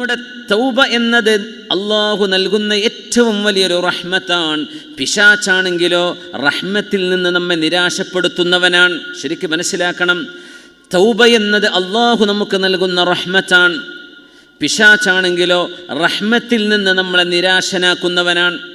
നമ്മുടെ തൗബ എന്നത് അള്ളാഹു നൽകുന്ന ഏറ്റവും വലിയൊരു റഹ്മത്താണ്. പിശാച്ചാണെങ്കിലോ റഹ്മത്തിൽ നിന്ന് നമ്മെ നിരാശപ്പെടുത്തുന്നവനാണ്. ശരിക്കും മനസ്സിലാക്കണം. തൗബ എന്നത് അള്ളാഹു നമുക്ക് നൽകുന്ന റഹ്മത്താണ്. പിശാച്ചാണെങ്കിലോ റഹ്മത്തിൽ നിന്ന് നമ്മളെ നിരാശനാക്കുന്നവനാണ്.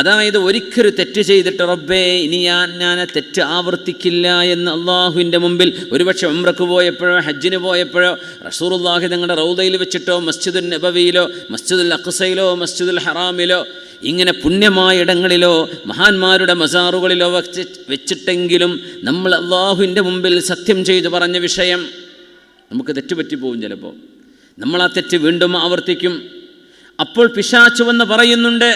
അതായത് ഒരിക്കലും തെറ്റ് ചെയ്തിട്ട് റബ്ബേ ഇനി ഞാൻ ഞാൻ തെറ്റ് ആവർത്തിക്കില്ല എന്ന് അള്ളാഹുവിന്റെ മുമ്പിൽ ഒരുപക്ഷെ ഉംറക്ക് പോയപ്പോഴോ ഹജ്ജിന് പോയപ്പോഴോ റസൂറുല്ലാഹി തങ്ങളുടെ റൗദയിൽ വെച്ചിട്ടോ മസ്ജിദുൽ നബവിയിലോ മസ്ജിദുൽ അഖ്സയിലോ മസ്ജിദുൽ ഹറാമിലോ ഇങ്ങനെ പുണ്യമായ ഇടങ്ങളിലോ മഹാന്മാരുടെ മസാറുകളിലോ വെച്ച് വെച്ചിട്ടെങ്കിലും നമ്മൾ അള്ളാഹുവിന്റെ മുമ്പിൽ സത്യം ചെയ്തു പറഞ്ഞ വിഷയം നമുക്ക് തെറ്റുപറ്റിപ്പോവും ചിലപ്പോൾ. നമ്മൾ ആ തെറ്റ് വീണ്ടും ആവർത്തിക്കും. അപ്പോൾ പിശാച്ചുവെന്ന് പറയുന്നുണ്ട്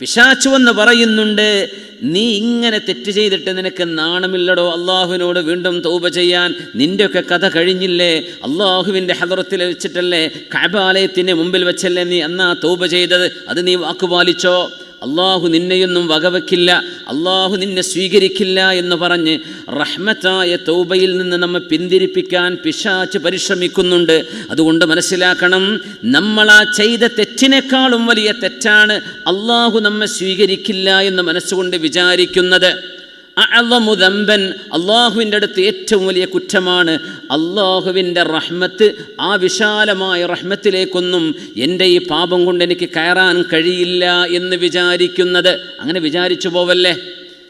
പിശാച്ചുവെന്ന് പറയുന്നുണ്ട് നീ ഇങ്ങനെ തെറ്റ് ചെയ്തിട്ട് നിനക്ക് നാണമില്ലടോ അള്ളാഹുവിനോട് വീണ്ടും തൗബ ചെയ്യാൻ. നിന്റെയൊക്കെ കഥ കഴിഞ്ഞില്ലേ? അള്ളാഹുവിന്റെ ഹദറത്തിൽ വെച്ചിട്ടല്ലേ കാബാലയത്തിന്റെ മുമ്പിൽ വെച്ചല്ലേ നീ അന്നാ തൗബ ചെയ്തത്? അത് നീ വാക്കുപാലിച്ചോ അള്ളാഹു നിന്നെയൊന്നും വകവെക്കില്ല അള്ളാഹു നിന്നെ സ്വീകരിക്കില്ല എന്ന് പറഞ്ഞ് റഹ്മത്തായ തൗബയിൽ നിന്ന് നമ്മെ പിന്തിരിപ്പിക്കാൻ പിശാച്ച് പരിശ്രമിക്കുന്നുണ്ട്. അതുകൊണ്ട് മനസ്സിലാക്കണം നമ്മൾ ആ ചെയ്ത തെറ്റിനേക്കാളും വലിയ തെറ്റാണ് അള്ളാഹു നമ്മെ സ്വീകരിക്കില്ല എന്ന് മനസ്സുകൊണ്ട് വിചാരിക്കുന്നത്. അള്ളാഹുവിന്റെ അടുത്ത് ഏറ്റവും വലിയ കുറ്റമാണ്. അള്ളാഹുവിന്റെ റഹ്മത്ത് ആ വിശാലമായ റഹ്മത്തിലേക്കൊന്നും എന്റെ ഈ പാപം കൊണ്ട് എനിക്ക് കയറാൻ കഴിയില്ല എന്ന് വിചാരിക്കുന്നത്. അങ്ങനെ വിചാരിച്ചു പോവല്ലേ?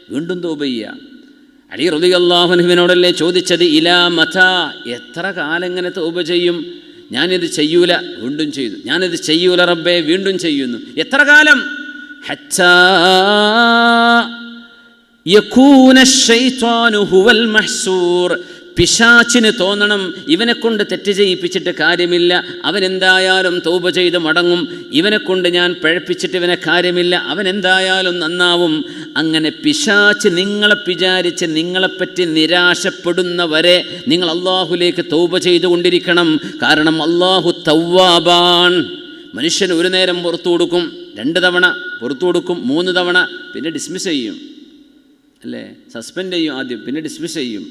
വീണ്ടും തോപയ്യ അലി റബി അള്ളാഹുനുവിനോടല്ലേ ചോദിച്ചത്? ഇലാ മഥ എത്ര കാലം ഇങ്ങനെ തോപ ചെയ്യും? ഞാനിത് ചെയ്യൂല. വീണ്ടും ചെയ്തു. ഞാനിത് ചെയ്യൂല റബ്ബെ. വീണ്ടും ചെയ്യുന്നു. എത്ര കാലം? ഹച്ചാ പിശാച്ചിന് തോന്നണം ഇവനെ കൊണ്ട് തെറ്റ് ചെയ്യിപ്പിച്ചിട്ട് കാര്യമില്ല. അവൻ എന്തായാലും തൗബ ചെയ്ത് മടങ്ങും. ഇവനെ കൊണ്ട് ഞാൻ പഴപ്പിച്ചിട്ട് ഇവനെ കാര്യമില്ല. അവൻ എന്തായാലും നന്നാവും. അങ്ങനെ പിശാച്ച് നിങ്ങളെ വിചാരിച്ച് നിങ്ങളെപ്പറ്റി നിരാശപ്പെടുന്നവരെ നിങ്ങൾ അള്ളാഹുലേക്ക് തൗബ ചെയ്തുകൊണ്ടിരിക്കണം കാരണം അള്ളാഹു തൗവാബാൻ. മനുഷ്യൻ ഒരു നേരം പുറത്തു കൊടുക്കും രണ്ട് തവണ പുറത്തു കൊടുക്കും മൂന്ന് തവണ പിന്നെ ഡിസ്മിസ് ചെയ്യും. അല്ലേ? സസ്പെൻഡ് ചെയ്യും ആദ്യം പിന്നെ ഡിസ്മിസ് ചെയ്യും.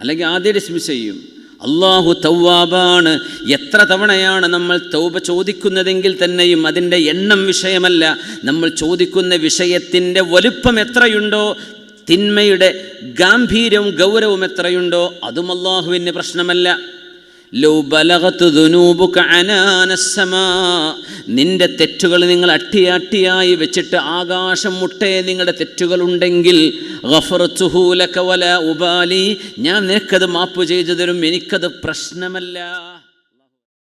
അല്ലെങ്കിൽ ആദ്യം ഡിസ്മിസ് ചെയ്യും. അള്ളാഹു തൗവാബാണ്. എത്ര തവണയാണ് നമ്മൾ തൗബ ചോദിക്കുന്നതെങ്കിൽ തന്നെയും അതിന്റെ എണ്ണം വിഷയമല്ല. നമ്മൾ ചോദിക്കുന്ന വിഷയത്തിന്റെ വലുപ്പം എത്രയുണ്ടോ തിന്മയുടെ ഗാംഭീര്യവും ഗൗരവവും എത്രയുണ്ടോ അതും അള്ളാഹുവിന്റെ പ്രശ്നമല്ല. നിന്റെ തെറ്റുകൾ നിങ്ങൾ അട്ടിയാട്ടിയായി വെച്ചിട്ട് ആകാശം മുട്ടേ നിങ്ങളുടെ തെറ്റുകളുണ്ടെങ്കിൽ ഞാൻ നിനക്കത് മാപ്പ് ചെയ്തു തരും എനിക്കത് പ്രശ്നമല്ല.